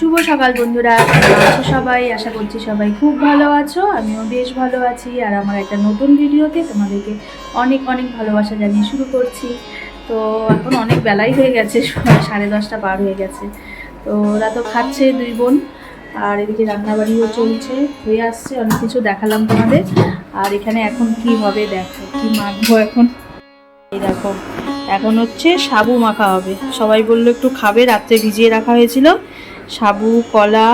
শুভ সকাল বন্ধুরা আছো সবাই? আশা করছি সবাই খুব ভালো আছো, আমিও বেশ ভালো আছি, আর আমার একটা নতুন ভিডিওতে তোমাদেরকে অনেক অনেক ভালোবাসা জানিয়ে শুরু করছি। তো এখন অনেক বেলাই হয়ে গেছে, সাড়ে দশটা পার হয়ে গেছে। তো ওরা তো খাচ্ছে দুই বোন, আর এদিকে রান্নাবাড়িও চলছে, হয়ে আসছে, অনেক কিছু দেখালাম তোমাদের। আর এখানে এখন কি হবে দেখো, কি মাখবো এখন? এই দেখো, এখন হচ্ছে সাবু মাখা হবে। সবাই বলল একটু খাবে, রাত্রে ভিজিয়ে রাখা হয়েছিল। সাবু, কলা,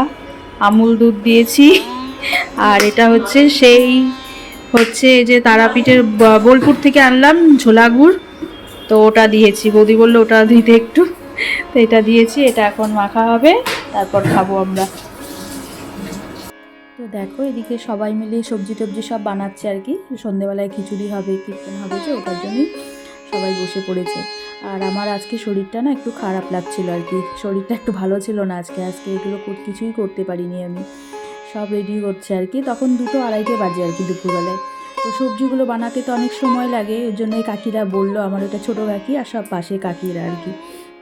আমুল দুধ দিয়েছি। আর এটা হচ্ছে সেই, হচ্ছে যে তারাপীঠের বোলপুর থেকে আনলাম ঝোলা গুড়। তো ওটা দিয়েছি। বৌদি বলল ওটা দিতে একটু। তো এটা দিয়েছি, এটা এখন মাখা হবে, তারপর খাব আমরা। তো দেখো, এদিকে সবাই মিলে সবজি টবজি সব বানাচ্ছে আর কি। সন্ধেবেলায় খিচুড়ি হবে, কীর্তন হবে যে, ওটার জন্যই সবাই বসে পড়েছে। আর আমার আজকে শরীরটা না একটু খারাপ লাগছিল আর কি। শরীরটা একটু ভালো ছিল না আজকে। আজকে এগুলো কিছুই করতে পারিনি আমি। সব রেডি করছে আর কি। তখন দুটো আড়াইটে বাজে আর কি দুপুরবেলায়। তো সবজিগুলো বানাতে তো অনেক সময় লাগে। ওই জন্যই কাকিরা বলল, আমার এটা ছোটো কাকি আর সব পাশে কাকিরা আর কি।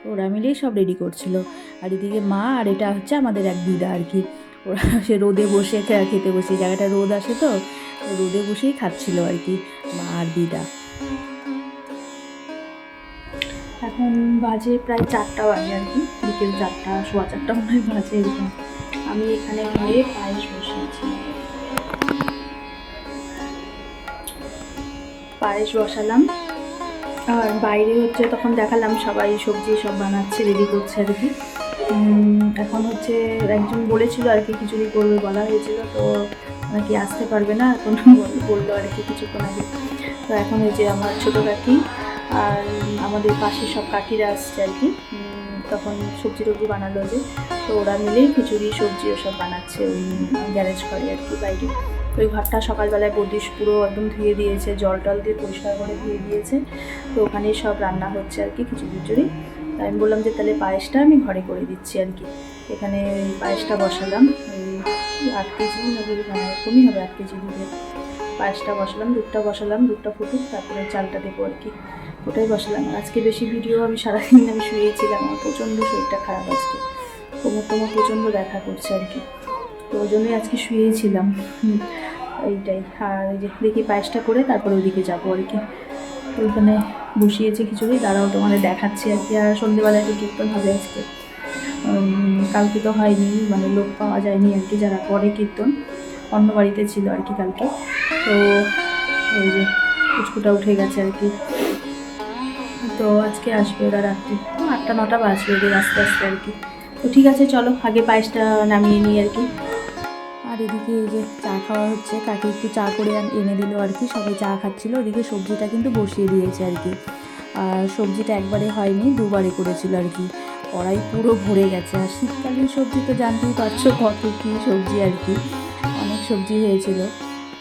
ওরা মিলেই সব রেডি করছিল। আর এদিকে মা আর এটা হচ্ছে আমাদের এক দিদা আর কি। ওরা সে রোদে বসে খেতে বসে। জায়গাটা রোদ আসে তো, রোদে বসেই খাচ্ছিল আর কি মা আর দিদা। এখন বাজে প্রায় চারটা বাজে আর কি। বিকেল চারটা, সোয়া চারটা মনে হয় বাজে এরকম। আমি এখানে ঘরে পায়েস বসিয়েছি। পায়েস বসালাম। আর বাইরে হচ্ছে তখন দেখালাম সবাই সবজি সব বানাচ্ছে রেডি করছে আর কি। এখন হচ্ছে একজন বলেছিল আর কি, খিচুড়ি করবে বলা হয়েছিল, তো নাকি আসতে পারবে না, এখন বলল আর কি কিছুক্ষণ আগে। তো এখন এই যে আমার ছোটো কাকি আর আমাদের পাশে সব কাকিরা আসছে আর কি। তখন সবজি টবজি বানালো যে। তো ওরা মিলেই খিচুড়ি, সবজি ওসব বানাচ্ছে ওই গ্যারেজ করে আর কি বাইরে। তো ওই ঘরটা সকালবেলায় বদিশ পুরো একদম ধুয়ে দিয়েছে, জল টল দিয়ে পরিষ্কার করে ধুয়ে দিয়েছে। তো ওখানেই সব রান্না হচ্ছে আর কি খিচুড়ি খিচুড়ি তাই আমি বললাম যে তাহলে পায়েসটা আমি ঘরে করে দিচ্ছি আর কি। এখানে পায়েসটা বসালাম ওই আট কেজি এরকমই হবে আট কেজি দুধে পায়েসটা বসালাম, দুধটা বসালাম, দুধটা ফুটুক, তারপরে চালটা দেবো আর কি। ওটাই বসালাম। আজকে বেশি ভিডিও আমি সারাদিন আমি শুয়েছিলাম আমার প্রচণ্ড শরীরটা খারাপ আজকে। টোমর প্রচণ্ড ব্যথা করছে আর কি। তো ওই জন্যই আজকে শুয়েই ছিলাম এইটাই। আর এই যে দেখি পায়েসটা করে তারপরে ওইদিকে যাব আর কি। ওইখানে বসিয়েছে খিচুড়ি, দাঁড়াও তোমাদের দেখাচ্ছি আর কি। আর সন্ধ্যেবেলায় একটু কীর্তন হবে আজকে। কালকে তো হয়নি মানে লোক পাওয়া যায়নি আর কি, যারা করে কীর্তন। অন্য বাড়িতে ছিল আর কি কালকে। তো ওই যে কুচকুটা উঠে গেছে আর কি। তো আজকে আসবে ওরা রাত্রি। আটটা, নটা বাজবে ওদের আস্তে আস্তে আর কি। তো ঠিক আছে, চলো, আগে পায়েসটা নামিয়ে নিই আর কি। আর এদিকে এই যে চা খাওয়া হচ্ছে, কাকে একটু চা করে এনে দিল আর কি, সবাই চা খাচ্ছিলো। ওদিকে সবজিটা কিন্তু বসিয়ে দিয়েছে আর কি। আর সবজিটা একবারে হয়নি, দুবারে করেছিল আর কি। কড়াই পুরো ভরে গেছে। আর শীতকালীন সবজি তো জানতেই পারছ কত কী সবজি আর কি। অনেক সবজি হয়েছিল।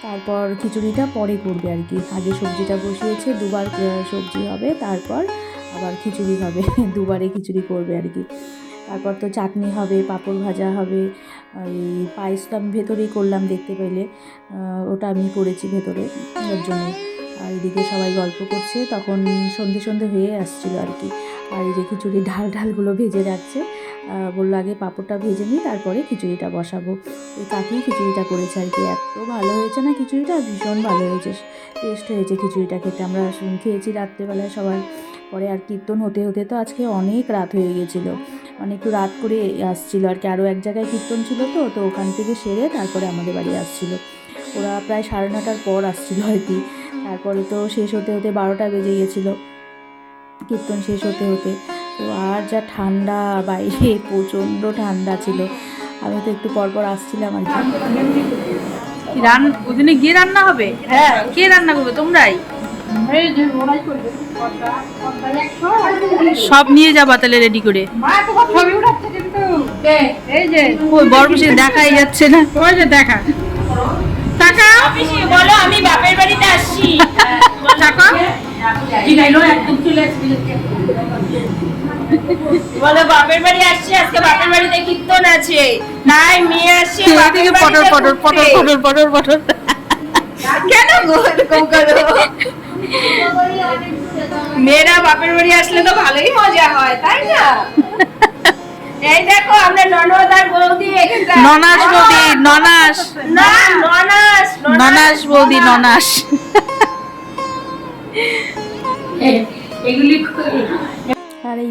তারপর খিচুড়িটা পরে করবে আর কি। আগে সবজিটা বসিয়েছে, দুবার সবজি হবে, তারপর আবার খিচুড়ি হবে, দুবারে খিচুড়ি করবে আর কি। তারপর তো চাটনি হবে, পাঁপড় ভাজা হবে এই পায়েসটা আমি ভেতরেই করলাম দেখতে পেলে ওটা আমি করেছি ভেতরে, ওর জন্য। আর এদিকে সবাই গল্প করছে, তখন সন্ধে সন্ধে হয়ে আসছিল আর কি। আর এই যে খিচুড়ি ঢাল ঢালগুলো ভেজে রাখছে বলল, আগে পাঁপড়টা ভেজে নিই তারপরে খিচুড়িটা বসাবো। ওই কাকি খিচুড়িটা করেছে আর কি। এত ভালো হয়েছে না খিচুড়িটা? ভীষণ ভালো হয়েছে। টেস্ট হয়েছে খিচুড়িটা খেতে। আমরা খেয়েছি রাত্রেবেলায় সবাই পরে আর কীর্তন হতে হতে তো আজকে অনেক রাত হয়ে গেছিল। মানে একটু রাত করে আসছিল। আর কি আরও এক জায়গায় কীর্তন ছিল তো তো ওখান থেকে সেরে তারপরে আমাদের বাড়ি আসছিল। ওরা প্রায় সাড়ে নটার পর আসছিল আর কি। তারপরে তো শেষ হতে হতে বারোটা বেজে গেছিল। কীর্তন শেষ হতে হতে। তো আর যা ঠান্ডা বাইরে প্রচণ্ড ঠান্ডা ছিল। আমি তো একটু পরপর আসছিলাম আর কি। রান ওদিনে গিয়ে রান্না হবে? হ্যাঁ। কে রান্না করবে? তোমরাই? সব নিয়ে যাবা তাহলে রেডি করে। এই যে বড় দেখাই যাচ্ছে না। ওই যে দেখা। টাকা বলো আমি বাপের বাড়িতে আসছি। টাকা বলো বাপের বাড়ি আসছি? আজকে বাপের বাড়িতে কীর্তন আছে। তাই মেয়ে আসছে বাপের পটর পটর পটর পটর পটর পটর। কেন গো এরকম করো মেয়েরা বাপের বাড়ি আসলে তো ভালোই মজা হয় তাই না? এই দেখো আমরা ননদ আর বৌদি ননাস বৌদি ননাস। না ননাস ননাস বৌদি ননাস। এগুলি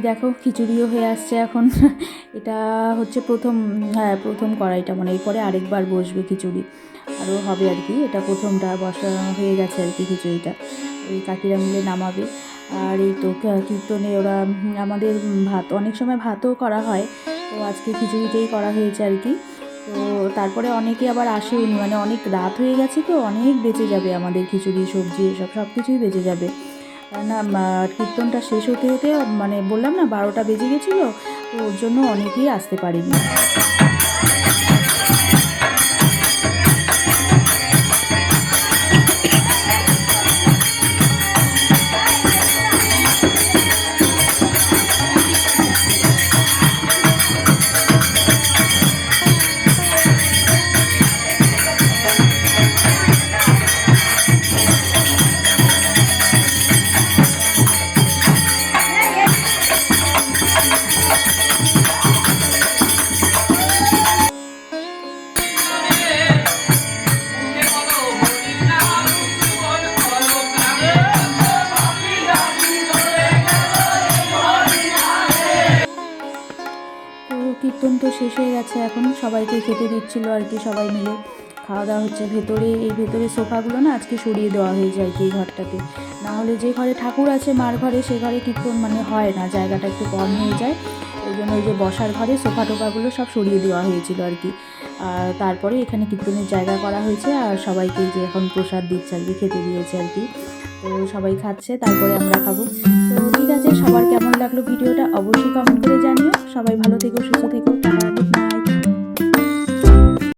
দেখো, খিচুড়িও হয়ে আসছে এখন। এটা হচ্ছে প্রথম হ্যাঁ প্রথম কড়াইটা মানে এরপরে আরেকবার বসবে খিচুড়ি। আরও হবে আর কি। এটা প্রথমটা বসা হয়ে গেছে আর কি খিচুড়িটা। ওই কাকিরা মিলে নামাবে। আর এই তো কীর্তনে ওরা আমাদের ভাত, অনেক সময় ভাতও করা হয়। তো আজকে খিচুড়িটাই করা হয়েছে আর কি। তো তারপরে অনেকে আবার আসেনি মানে অনেক রাত হয়ে গেছে তো, অনেক বেঁচে যাবে আমাদের খিচুড়ি, সবজি, এসব সব কিছুই বেঁচে যাবে। না কীর্তনটা শেষ হতে হতে মানে বললাম না, বারোটা বেজে গেছিল, তো ওর জন্য অনেকেই আসতে পারেনি। তো শেষ হয়ে গেছে এখন। সবাইকে খেতে দিচ্ছিল আর কি সবাই মিলে। খাওয়া দাওয়া হচ্ছে ভেতরে। এই ভেতরে সোফাগুলো না আজকে সরিয়ে দেওয়া হয়েছে আর কি এই ঘরটাতে। না হলে যে ঘরে ঠাকুর আছে মার ঘরে, সে ঘরে কীর্তন মানে হয় না। জায়গাটা একটু কম হয়ে যায়। ওই জন্য ওই যে বসার ঘরে সোফা টোফাগুলো সব সরিয়ে দেওয়া হয়েছিল আর কি। আর তারপরে এখানে কীর্তনের জায়গা করা হয়েছে আর সবাইকে যে এখন প্রসাদ দিচ্ছে আর কি, খেতে দিয়েছে আর কি। তো সবাই খাচ্ছে, তারপরে আমরা খাব। সবার কেমন লাগল ভিডিওটা অবশ্যই কমেন্ট করে জানিও। সবাই ভালো থেকো সুস্থ থেকো